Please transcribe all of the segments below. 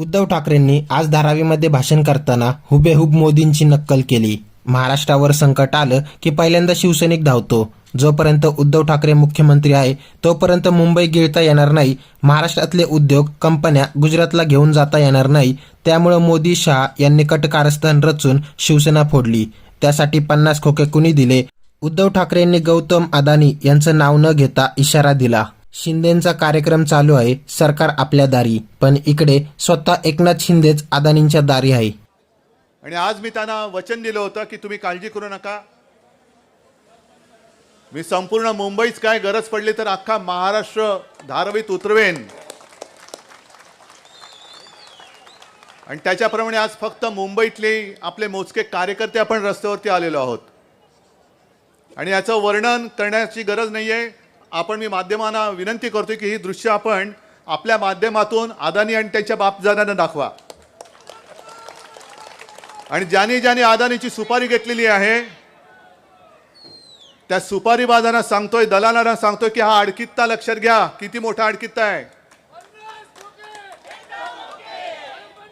उद्धव ठाकरेंनी आज धारावीमध्ये भाषण करताना हुबेहूब मोदींची नक्कल केली. महाराष्ट्रावर संकट आलं की पहिल्यांदा शिवसैनिक धावतो. जोपर्यंत उद्धव ठाकरे मुख्यमंत्री आहे तोपर्यंत मुंबई गिळता येणार नाही महाराष्ट्रातले उद्योग कंपन्या गुजरातला घेऊन जाता येणार नाही त्यामुळं मोदी शहा यांनी कटकारस्थान रचून शिवसेना फोडली. त्यासाठी पन्नास खोके कुणी दिले? उद्धव ठाकरेंनी गौतम अदानी यांचं नाव न घेता इशारा दिला. शिंदेचा कार्यक्रम चालू आहे सरकार आपल्या दारी. पण इकडे स्वतः एकनाथ शिंदेच अदानींच्या दारी आहे. आणि आज मी त्यांना वचन दिलं होतं की तुम्ही काळजी करू नका. मी संपूर्ण मुंबईच काय गरज पडली तर अख्खा महाराष्ट्र धारावीत उतरवेन. आणि त्याच्याप्रमाणे आज फक्त मुंबईतले आपले मोजके कार्यकर्ते आपण रस्त्यावरती आलेलो आहोत. आणि याचं वर्णन करण्याची गरज नाही आहे आपण मी माध्यमांना विनंती करतो की ही दृश्य आपण आपल्या माध्यमातून अदानी आणि त्यांच्या बापजाद्यांना दाखवा. आणि ज्यांनी ज्यांनी अदानीची सुपारी घेतलेली आहे त्या सुपारी बाजांना सांगतोय दलालांना सांगतोय की हा अडकित्ता लक्षात घ्या. किती मोठा अडकित्ता आहे.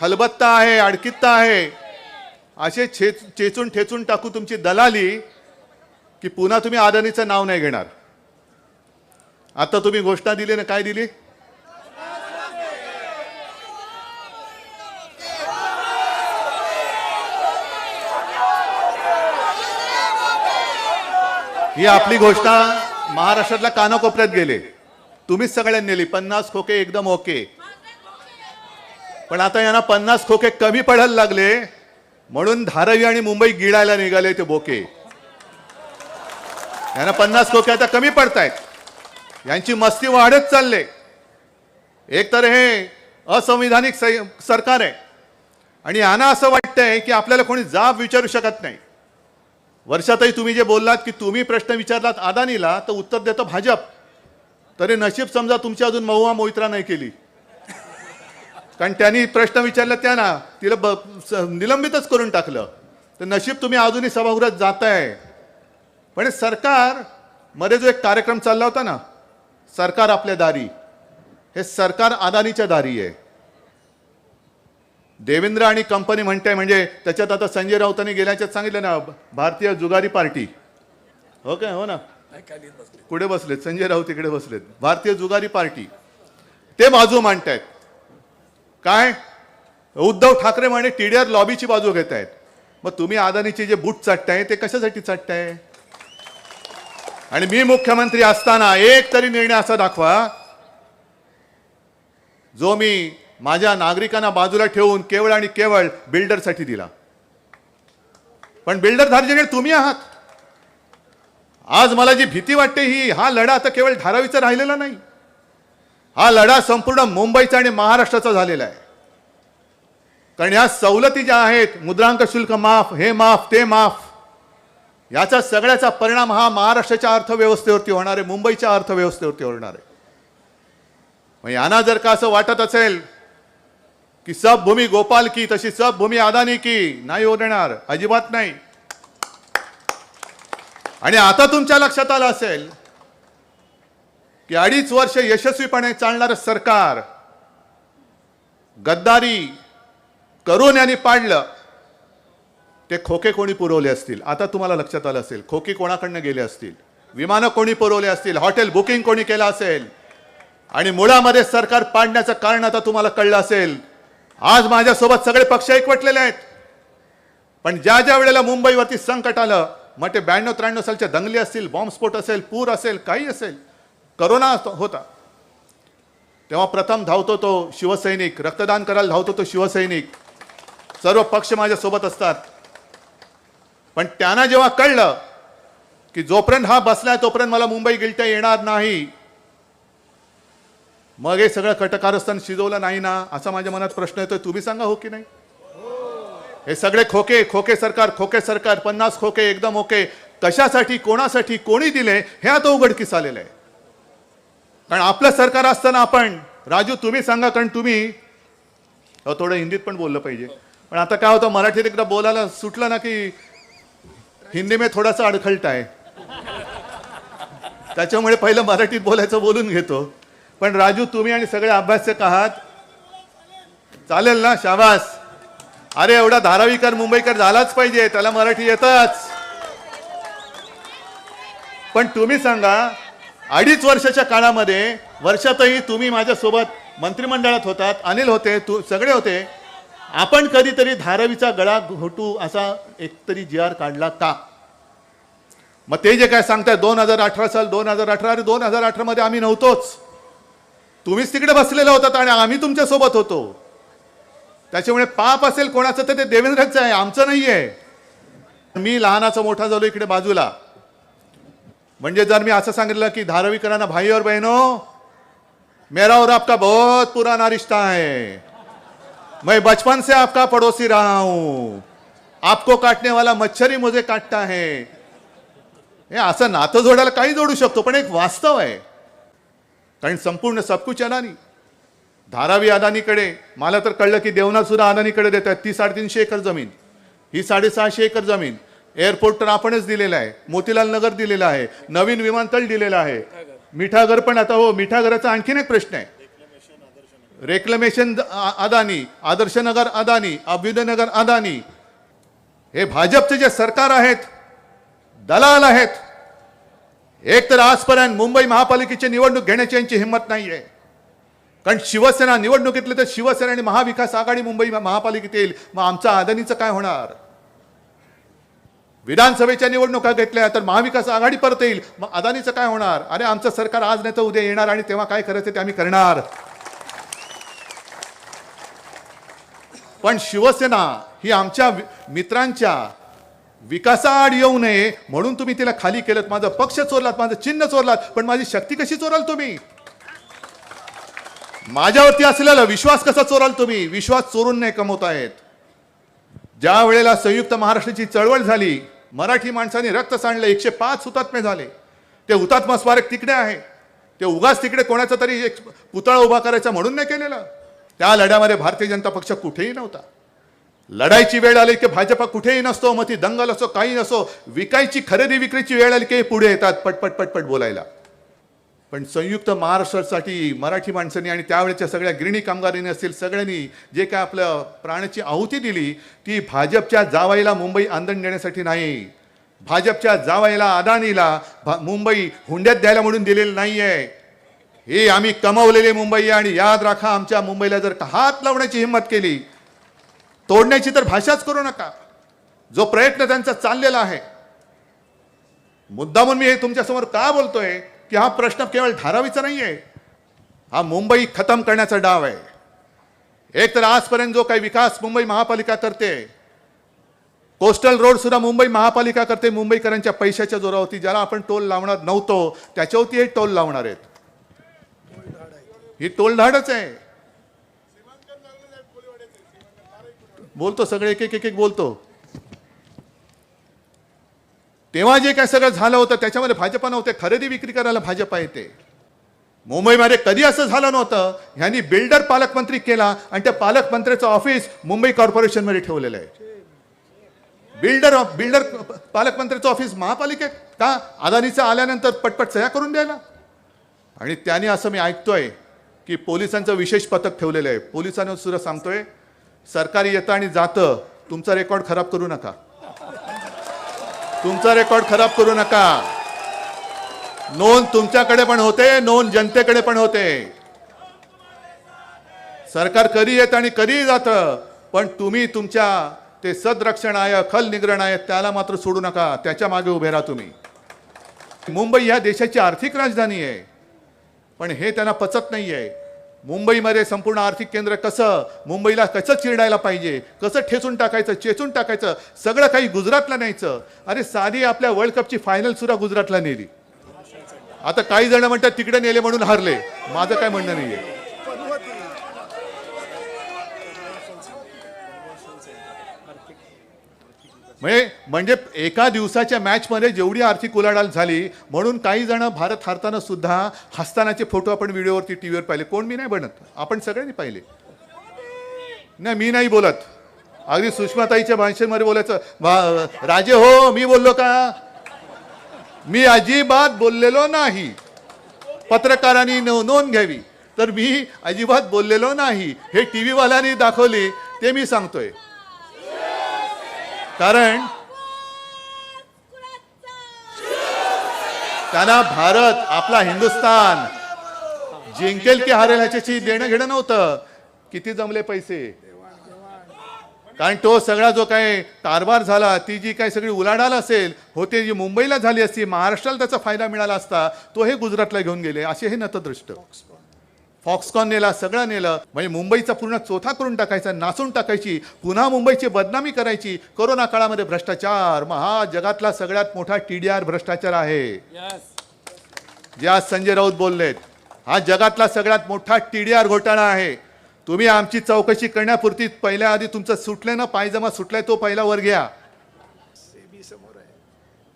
खलबत्ता आहे अडकित्ता आहे. असे छे चेचून ठेचून टाकू तुमची दलाली की पुन्हा तुम्ही अदानीचं नाव नाही घेणार. आता तुम्ही घोषणा दिली ना काय दिली? ही आपली घोषणा महाराष्ट्रातल्या कानाकोपऱ्यात गेले. तुम्हीच सगळ्यांनी नेली. पन्नास खोके एकदम ओके. पण आता यांना पन्नास खोके कमी पडायला लागले. म्हणून धारावी आणि मुंबई गिळायला निघाले ते बोके. यांना पन्नास खोके आता कमी पडतायत. यांची मस्ती वाढत चालले. एक तर हे असंविधानिक सरकार आहे. आणि यांना असं वाटतंय की आपल्याला कोणी जाब विचारू शकत नाही. वर्षातही तुम्ही जे बोललात की तुम्ही प्रश्न विचारलात अदानीला तर उत्तर देतो भाजप. तरी नशीब समजा तुमची अजून महुआ मोहित्रा नाही केली. कारण त्यांनी प्रश्न विचारला त्यांना तिला ब स- निलंबितच करून टाकलं. तर नशीब तुम्ही अजूनही सभागृहात जाताय. पण सरकारमध्ये जो एक कार्यक्रम चालला होता ना सरकार आपल्या दारी. हे सरकार अदानीच्या दारी आहे. देवेंद्र आणि कंपनी म्हणते म्हणजे त्याच्यात आता संजय राऊतांनी गेल्याच्यात सांगितलं ना भारतीय जुगारी पार्टी. हो काय? हो ना? कुठे बसलेत? संजय राऊत इकडे बसलेत. भारतीय जुगारी पार्टी. ते बाजू मांडतायत. काय? उद्धव ठाकरे म्हणे टीडीआर लॉबीची बाजू घेत आहेत मग तुम्ही अदानीचे जे बूट चाटताय ते कशासाठी चाटताय? आणि मी मुख्यमंत्री असताना एक तरी निर्णय असा दाखवा जो मी माझ्या नागरिकांना बाजूला ठेवून केवळ आणि केवळ बिल्डरसाठी दिला. पण बिल्डर धार्जिणे तुम्ही आहात. आज मला जी भीती वाटते ही हा लढा आता केवळ धारावीचा राहिलेला नाही. हा लढा संपूर्ण मुंबईचा आणि महाराष्ट्राचा झालेला आहे. कारण ह्या सवलती ज्या आहेत मुद्रांक शुल्क माफ हे माफ ते माफ याचा सगळ्याचा परिणाम हा महाराष्ट्राच्या अर्थव्यवस्थेवरती होणार आहे मुंबईच्या अर्थव्यवस्थेवरती होणार आहे. मग यांना जर का असं वाटत असेल की सब भूमी गोपाल की तशी सब भूमी अदानी की नाही होणार अजिबात नाही. आणि आता तुमच्या लक्षात आलं असेल की अडीच वर्ष यशस्वीपणे चालणारं सरकार गद्दारी करून यांनी पाडलं. ते खोके कोणी पुरवले असतील? आता तुम्हाला लक्षात आलं असेल खोके कोणाकडनं गेले असतील? विमानं कोणी पुरवले असतील? हॉटेल बुकिंग कोणी केलं असेल? आणि मुळामध्ये सरकार पाडण्याचं कारण आता तुम्हाला कळलं असेल. आज माझ्यासोबत सगळे पक्ष एकवटलेले आहेत. पण ज्या ज्या वेळेला मुंबईवरती संकट आलं मग ते ब्याण्णव त्र्याण्णव सालच्या दंगली असतील बॉम्बस्फोट असेल पूर असेल काही असेल करोना होता. तेव्हा प्रथम धावतो तो शिवसैनिक रक्तदान करायला धावतो तो शिवसैनिक. सर्व पक्ष माझ्यासोबत असतात. पण त्यांना जेव्हा कळलं की जोपर्यंत हा बसलाय तोपर्यंत मला मुंबई गिलट्या येणार नाही. मग हे सगळं कटकारस्थान शिजवलं नाही ना असा माझ्या मनात प्रश्न येतोय. तुम्ही सांगा हो की नाही? हे सगळे खोके खोके सरकार खोके सरकार पन्नास खोके एकदम ओके. कशासाठी कोणासाठी कोणी दिले हे आता उघडकीस आलेलं आहे. कारण आपलं सरकार असताना आपण राजू तुम्ही सांगा कारण तुम्ही थोडं हिंदीत पण बोललं पाहिजे. पण आता काय होतं मराठीत एकदा बोलायला सुटलं ना की हिंदी में थोडासा अडखळट आहे. त्याच्यामुळे पहिलं मराठीत बोलायचं बोलून घेतो. पण राजू तुम्ही आणि सगळे अभ्यासक आहात. चालेल ना शाबास. अरे एवढा धारावीकर मुंबईकर झालाच पाहिजे. त्याला मराठी येतच. पण तुम्ही सांगा अडीच वर्षाच्या काळामध्ये वर्षातही तुम्ही माझ्यासोबत मंत्रिमंडळात होतात अनिल होते तू सगळे होते. आपण कधीतरी धारावीचा गळा घोटू असा एकतरी जी आर काढला का? मग ते जे काय सांगताय दोन हजार अठरा साल दोन हजार अठरा अरे दोन हजार अठरा मध्ये आम्ही नव्हतोच. तुम्हीच तिकडे बसलेला होतात आणि आम्ही तुमच्यासोबत होतो. त्याच्यामुळे पाप असेल कोणाचं तर ते देवेंद्रचं आहे आमचं नाही आहे मी लहानाचा मोठा झालो इकडे बाजूला. म्हणजे जर मी असं सांगितलं की धारावीकरांना भाई और बहनो मेरा और आपका बहुत पुराना रिश्ता है मैं बचपन से आपका पड़ोसी रहा हूं। आपको काटने वाला मच्छर ही मुझे काटता है। हे असं नातं जोडायला काही जोडू शकतो पण एक वास्तव आहे. कारण संपूर्ण सबकुच अदानी धारावी अदानीकडे मला तर कळलं की देवनाथ सुद्धा अदानीकडे देत आहेत. ती साडेतीनशे एकर जमीन. ही साडेसहाशे एकर जमीन. एअरपोर्ट तर आपणच दिलेला आहे. मोतीलाल नगर दिलेला आहे. नवीन विमानतळ दिलेलं आहे. मिठागर पण आता हो मिठागराचा आणखीन एक प्रश्न आहे. रेक्लमेशन अदानी आदर्शनगर अदानी अभ्युदयनगर अदानी हे भाजपचे जे सरकार आहेत दलाल आहेत एक तर आजपर्यंत मुंबई महापालिकेची निवडणूक घेण्याची यांची हिंमत नाही आहे कारण शिवसेना निवडणूक घेतली तर शिवसेना आणि महाविकास आघाडी मुंबई महापालिकेत येईल. मग आमचं अदानीचं काय होणार? विधानसभेच्या निवडणुका घेतल्या तर महाविकास आघाडी परत येईल. मग अदानीचं काय होणार? अरे आमचं सरकार आज नाही तर उद्या येणार आणि तेव्हा काय करायचं ते आम्ही करणार? पण शिवसेना ही आमच्या मित्रांच्या विकासाआड येऊ नये म्हणून तुम्ही तिला खाली केलं माझं पक्ष चोरलात माझं चिन्ह चोरलात पण माझी शक्ती कशी चोराल तुम्ही? माझ्यावरती असलेला विश्वास कसा चोराल तुम्ही? विश्वास चोरून नाही कमवतायत ज्या वेळेला संयुक्त महाराष्ट्राची चळवळ झाली मराठी माणसाने रक्त सांडलं एकशे पाच हुतात्मे झाले. ते हुतात्मा स्मारक तिकडे आहे. ते उगाच तिकडे कोणाचा तरी एक पुतळा उभा करायचा म्हणून नाही केलेलं. त्या लढ्यामध्ये भारतीय जनता पक्ष कुठेही नव्हता. लढायची वेळ आली की भाजपा कुठेही नसतो मग ती दंगल असो काही नसो विकायची खरेदी विक्रीची वेळ आली की पुढे येतात पटपट पटपट बोलायला. पण संयुक्त महाराष्ट्रासाठी मराठी माणसांनी आणि त्यावेळेच्या सगळ्या गिरणी कामगारांनी असतील सगळ्यांनी जे काय आपलं प्राणाची आहुती दिली ती भाजपच्या जावाईला मुंबई आंदण देण्यासाठी नाही. भाजपच्या जावाईला अदानीला भा- मुंबई हुंड्यात द्यायला म्हणून दिलेलं नाहीये. हे आम्ही कमवलेली मुंबई आणि याद राखा आमच्या मुंबईला जर का हात लावण्याची हिंमत केली तोडण्याची तर भाषाच करू नका. जो प्रयत्न त्यांचा चाललेला आहे. मुद्दामून मी हे तुमच्यासमोर का बोलतोय? की हा प्रश्न केवळ धारावीचा नाही आहे हा मुंबई खतम करण्याचा डाव आहे. एक तर आजपर्यंत जो काही विकास मुंबई महापालिका करते कोस्टल रोड सुद्धा मुंबई महापालिका करते मुंबईकरांच्या पैशाच्या जोरावरती ज्याला आपण टोल लावणार नव्हतो त्याच्यावरती हे टोल लावणार आहेत. ही टोलधाडच आहे. बोलतो सगळे एक एक एक एक बोलतो. तेव्हा जे काय सगळं झालं होतं त्याच्यामध्ये भाजपा नव्हते खरेदी विक्री करायला भाजपा येते. मुंबईमध्ये कधी असं झालं नव्हतं ह्यांनी बिल्डर पालकमंत्री केला आणि त्या पालकमंत्र्याचं ऑफिस मुंबई कॉर्पोरेशनमध्ये ठेवलेलं आहे. बिल्डर बिल्डर पालकमंत्र्याचं ऑफिस महापालिकेत का? अदानीचं आल्यानंतर पटपट सह्या करून द्यायला. आणि त्याने असं मी ऐकतोय की पोलिसांचं विशेष पथक ठेवलेलं आहे. पोलिसांना सुद्धा सांगतोय सरकारी येतं आणि जातं. तुमचा रेकॉर्ड खराब करू नका. तुमचा रेकॉर्ड खराब करू नका. नोंद तुमच्याकडे पण होते नोंद जनतेकडे पण होते. सरकार कधी येत आणि कधीही जातं पण तुम्ही तुमच्या ते सदरक्षण आहे खल निग्रण आहे त्याला मात्र सोडू नका. त्याच्यामागे उभे राहा तुम्ही. मुंबई ह्या देशाची आर्थिक राजधानी आहे. पण हे त्यांना पचत नाही आहे मुंबईमध्ये संपूर्ण आर्थिक केंद्र कसं मुंबईला कसं चिरडायला पाहिजे कसं ठेचून टाकायचं चेचून टाकायचं सगळं काही गुजरातला न्यायचं. अरे साधी आपल्या वर्ल्ड कपची फायनल सुद्धा गुजरातला नेली. आता काही जण म्हणतात तिकडे नेले म्हणून हारले. माझं काय म्हणणं नाहीये. म्हणजे म्हणजे एका दिवसाच्या मॅचमध्ये जेवढी आर्थिक उलाढाल झाली म्हणून काही जण भारत हारताना सुद्धा हसतानाचे फोटो आपण व्हिडिओवरती टी व्हीवर पाहिले. कोण मी नाही बनत. आपण सगळ्यांनी पाहिले. नाही मी नाही बोलत. अगदी सुषमाताईच्या भाषेमध्ये बोलायचं. राजे हो मी बोललो का? मी अजिबात बोललेलो नाही. पत्रकारांनी नोंद घ्यावी. तर मी अजिबात बोललेलो नाही. हे टी व्हीवाल्यांनी दाखवली ते मी सांगतोय. कारण त्यांना भारत आपला हिंदुस्तान जिंकेल की हारेल ह्याच्याशी देणं घेणं नव्हतं. किती जमले पैसे? कारण तो सगळा जो काही कारभार झाला ती जी काही सगळी उलाढाल असेल होते जी मुंबईला झाली असती महाराष्ट्राला त्याचा फायदा मिळाला असता तो हे गुजरातला घेऊन गेले असे हे नतदृष्ट. फॉक्सकॉन नेला सगळं नेलं. म्हणजे मुंबईचा पूर्ण चोथा करून टाकायचा नासून टाकायची पुन्हा मुंबईची बदनामी करायची. कोरोना काळामध्ये भ्रष्टाचार मग हा जगातला सगळ्यात मोठा टी डी आर भ्रष्टाचार आहे. जे आज संजय राऊत बोललेत हा जगातला सगळ्यात मोठा टी डी आर घोटाळा आहे. तुम्ही आमची चौकशी करण्यापुरती पहिल्या आधी तुमचं सुटलंय ना पायजमा सुटलाय तो पहिला वर घ्या.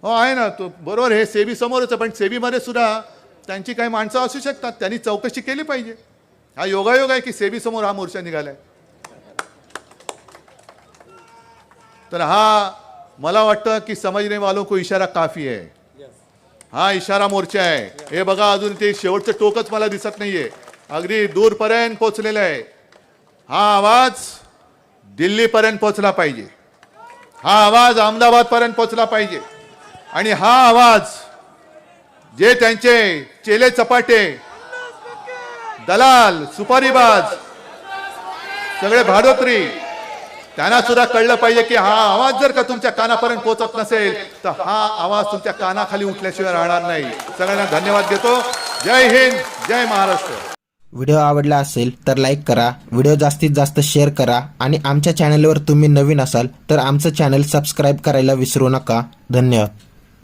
हो आहे ना तो बरोबर हे सेबी समोरच आहे पण सेबीमध्ये सुद्धा त्यांची काही माणसं असू शकतात त्यांनी चौकशी केली पाहिजे. हा योगायोग आहे की सेबी समोर हा मोर्चा निघालाय. तर हा मला वाटतं की समजने वालों को इशारा काफी आहे. हा इशारा मोर्चा आहे. हे बघा अजून ते शेवटचं टोकच मला दिसत नाहीये. अगदी दूरपर्यंत पोचलेलं आहे. हा आवाज दिल्लीपर्यंत पोचला पाहिजे. हा आवाज अहमदाबादपर्यंत पोचला पाहिजे. आणि हा आवाज जे त्यांचे चेले चपाटे दलाल सुपारीबाज सगळे भाडोत्री त्यांना सुद्धा कळलं पाहिजे की हा आवाज जर का तुमच्या कानापर्यंत पोहोचत नसेल तर हा आवाज तुमच्या कानाखाली उठल्याशिवाय राहणार नाही. सगळ्यांना धन्यवाद देतो. जय हिंद जय महाराष्ट्र. व्हिडिओ आवडला असेल तर लाईक करा. व्हिडिओ जास्तीत जास्त शेअर करा. आणि आमच्या चॅनलवर तुम्ही नवीन असाल तर आमचं चॅनल सबस्क्राईब करायला विसरू नका. धन्यवाद.